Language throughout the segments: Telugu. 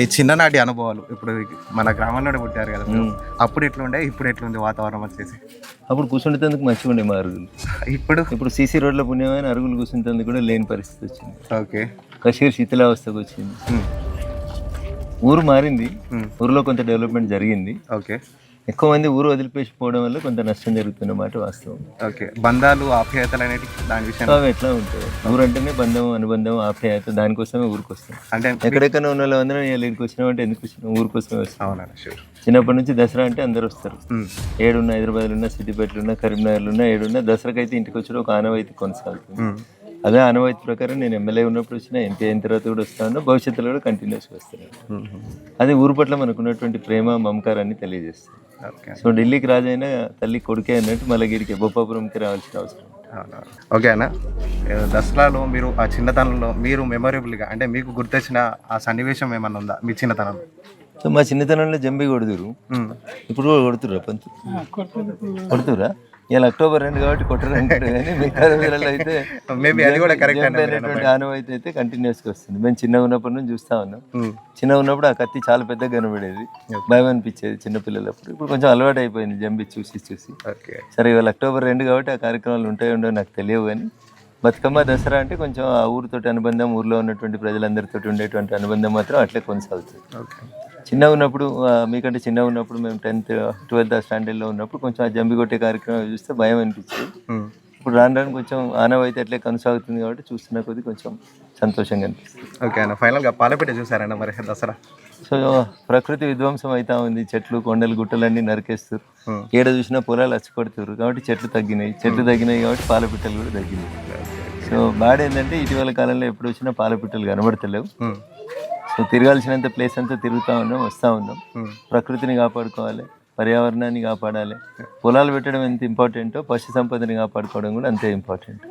ఈ చిన్ననాటి అనుభవాలు. ఇప్పుడు మన గ్రామంలోనే పుట్టారు కదా మీరు. అప్పుడు ఎట్లుండే? ఇప్పుడు ఎట్లుంది వాతావరణం వచ్చేసి? అప్పుడు కూర్చుంటేందుకు మంచిగా ఉండే మా అరుగులు. ఇప్పుడు? ఇప్పుడు సీసీ రోడ్ల పుణ్యమైన అరుగులు కూర్చుంటేందుకు కూడా లేని పరిస్థితి వచ్చింది. ఓకే. కషీర్ శిథిలావస్థకు వచ్చింది. ఊరు మారింది. ఊరిలో కొంత డెవలప్మెంట్ జరిగింది. ఓకే. ఎక్కువ మంది ఊరు వదిలిపేసిపోవడం వల్ల కొంత నష్టం జరుగుతున్న మాట వాస్తవం. ఓకే. బంధాలు ఆప్యాయతలు అనేవి దాని విషయం అవి ఎట్లా ఉంటాయి? ఊరు అంటేనే బంధం అనుబంధం ఆప్యాయత దానికోసమే ఊరికి వస్తాం అంటే ఎక్కడెక్కడ ఉన్న వాళ్ళందరూ వీళ్ళు ఇక్కడికి వచ్చినామంటే ఎందుకు వచ్చినాం? ఊరి కోసమే వస్తాం షూర్ చిన్నప్పటి నుంచి దసరా అంటే అందరూ వస్తారు. ఏడున్న హైదరాబాద్లో ఉన్న సిద్దిపేటలో ఉన్న కరీంనగర్లో ఉన్న ఏడున్న దసరాకి అయితే ఇంటికి వచ్చి ఒక ఆనవాయితీ కొనసాగుతుంది. అదే ఆనవాయితీ ప్రకారం నేను ఎమ్మెల్యే ఉన్నప్పుడు వచ్చిన ఎంపీ అయిన తర్వాత కూడా వస్తాను భవిష్యత్తులో కూడా కంటిన్యూస్గా వస్తాను. అది ఊరు పట్ల మనకు ఉన్నటువంటి ప్రేమ మమకారాన్ని తెలియజేస్తుంది. సో ఢిల్లీకి రాజైనా తల్లి కొడుకే అన్నట్టు మళ్ళీ గిడికి బొప్పాపురంకి రావాల్సిన అవసరం. అవునవును. ఓకే అన్న. ఏ, దసరాలో మీరు ఆ చిన్నతనంలో మీరు మెమొరబుల్గా అంటే మీకు గుర్తొచ్చిన ఆ సన్నివేశం ఏమన్నా ఉందా? మీ చిన్నతనంలో? సో మా చిన్నతనంలో జంబి కొడుతురు. ఇప్పుడు కూడా కొడుతురా పంతు కొడుతురా ఇలా అక్టోబర్ రెండు కాబట్టి కొట్టరు అంటారు కానీ మిగతా రోజులలో అయితే మేబీ అది కూడా కరెక్ట్ జంబి అనేటువంటి ఆనవాయితీ అయితే కంటిన్యూస్గా వస్తుంది. మేము చిన్నగా ఉన్నప్పటి నుంచి చూస్తా ఉన్నాం. చిన్నగా ఉన్నప్పుడు ఆ కత్తి చాలా పెద్దగా కనబడేది. భయం అనిపించేది చిన్నపిల్లలప్పుడు. ఇప్పుడు కొంచెం అలవాటు అయిపోయింది జంబి చూసి చూసి. ఓకే సరే ఇవాళ అక్టోబర్ రెండు కాబట్టి ఆ కార్యక్రమాలు ఉంటాయో ఉండో నాకు తెలియవు కానీ బతుకమ్మ దసరా అంటే కొంచెం ఆ ఊరితోటి అనుబంధం ఊర్లో ఉన్నటువంటి ప్రజలందరితో ఉండేటువంటి అనుబంధం మాత్రం అట్లే కొనసాగుతుంది. ఓకే చిన్నగా ఉన్నప్పుడు మీకంటే చిన్నగా ఉన్నప్పుడు మేము టెన్త్ ట్వెల్త్ స్టాండర్డ్లో ఉన్నప్పుడు కొంచెం ఆ జంబి కొట్టే కార్యక్రమం చూస్తే భయం అనిపించేది. ఉమ్. ఇప్పుడు రాను రాను కొంచెం ఆనవాయితీ అట్లే కొనసాగుతుంది కాబట్టి చూస్తున్న కొద్దీ కొంచెం సంతోషంగా అనిపిస్తుంది. ఓకే అన్న ఫైనల్గా పాలపేట చూసారన్న మరి దసరా? సో ప్రకృతి విధ్వంసం అవుతా ఉంది. చెట్లు కొండలు గుట్టలన్నీ నరికేస్తారు. ఏడ చూసినా పొలాలు అచ్చిపడుతున్నారు కాబట్టి చెట్లు తగ్గినాయి. చెట్లు తగ్గినాయి కాబట్టి పాలపిట్టలు కూడా తగ్గినాయి. సో బాడ ఏంటంటే ఇటీవల కాలంలో ఎప్పుడు వచ్చినా పాలపిట్టలు కనబడతలేవు. సో తిరగాల్సినంత ప్లేస్ అంతా తిరుగుతూ ఉన్నాం వస్తూ ఉన్నాం. ప్రకృతిని కాపాడుకోవాలి పర్యావరణాన్ని కాపాడాలి. పొలాలు పెట్టడం ఎంత ఇంపార్టెంటో పశు సంపదని కాపాడుకోవడం కూడా అంతే ఇంపార్టెంట్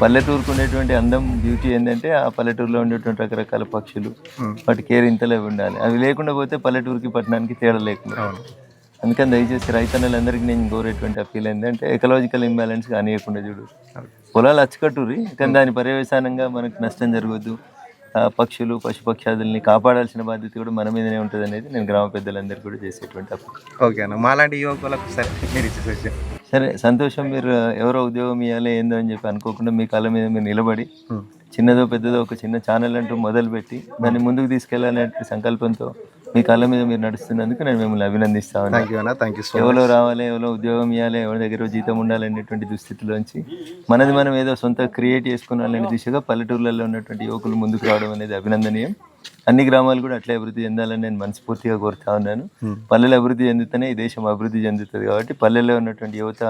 పల్లెటూరుకు ఉండేటువంటి అందం బ్యూటీ ఏంటంటే ఆ పల్లెటూరులో ఉండేటువంటి రకరకాల పక్షులు. వాటి కేర్ ఇంతలే ఉండాలి. అవి లేకుండా పోతే పల్లెటూరుకి పట్టణానికి తేడా లేకుండా. అందుకని దయచేసి రైతన్నలందరికీ నేను కోరేటువంటి అప్పీల్ ఏంటంటే ఎకలాజికల్ ఇంబ్యాలెన్స్ కానియకుండా చూడు. పొలాలు అచ్చకట్టుర్రి కానీ దాని పర్యవసానంగా మనకు నష్టం జరగద్దు. పక్షులు పశుపక్షాదుల్ని కాపాడాల్సిన బాధ్యత కూడా మన మీదనే ఉంటుంది అనేది నేను గ్రామ పెద్దలందరికీ కూడా చేసేటువంటి ఓకే అన్న మాలాంటి యువకులకు సరే మీరు సరే సంతోషం మీరు ఎవరో ఉద్యోగం ఇవ్వాలి ఏందో అని చెప్పి అనుకోకుండా మీ కాళ్ళ మీద మీరు నిలబడి చిన్నదో పెద్దదో ఒక చిన్న ఛానల్ అంటూ మొదలుపెట్టి దాన్ని ముందుకు తీసుకెళ్ళాలనే సంకల్పంతో మీ కాళ్ళ మీద మీరు నడుస్తున్నందుకు నేను మిమ్మల్ని అభినందిస్తా ఉన్నాను థ్యాంక్ యూ అన్న థ్యాంక్ యూ సో ఎవరో రావాలి ఎవరో ఉద్యోగం ఇవ్వాలి ఎవరి దగ్గర జీతం ఉండాలి అనేటువంటి దుస్థితిలోంచి మనది మనం ఏదో సొంత క్రియేట్ చేసుకోవాలనే దిశగా పల్లెటూర్లలో ఉన్నటువంటి యువకులు ముందుకు రావడం అనేది అభినందనీయం. అన్ని గ్రామాలు కూడా అట్లే అభివృద్ధి చెందాలని నేను మనస్ఫూర్తిగా కోరుతా ఉన్నాను. పల్లెలు అభివృద్ధి చెందితేనే ఈ దేశం అభివృద్ధి చెందుతుంది కాబట్టి పల్లెల్లో ఉన్నటువంటి యువత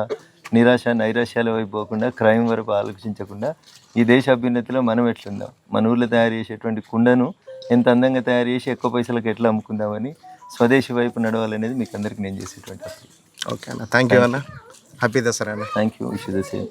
నిరాశ నైరాశ్యాల వైపు పోకుండా క్రైమ్ వరకు ఆలోచించకుండా ఈ దేశ అభ్యున్నతిలో మనం ఎట్లుందాం? మన ఊర్లో తయారు చేసేటువంటి కుండను ఎంత అందంగా తయారు చేసి ఎక్కువ పైసలకు ఎట్లా అమ్ముకుందామని స్వదేశీ వైపు నడవాలనేది మీకు అందరికీ నేను చేసేటువంటి ఓకే అన్న. థ్యాంక్ యూ అన్న. హ్యాపీ దసరా అన్న. Thank you wish the same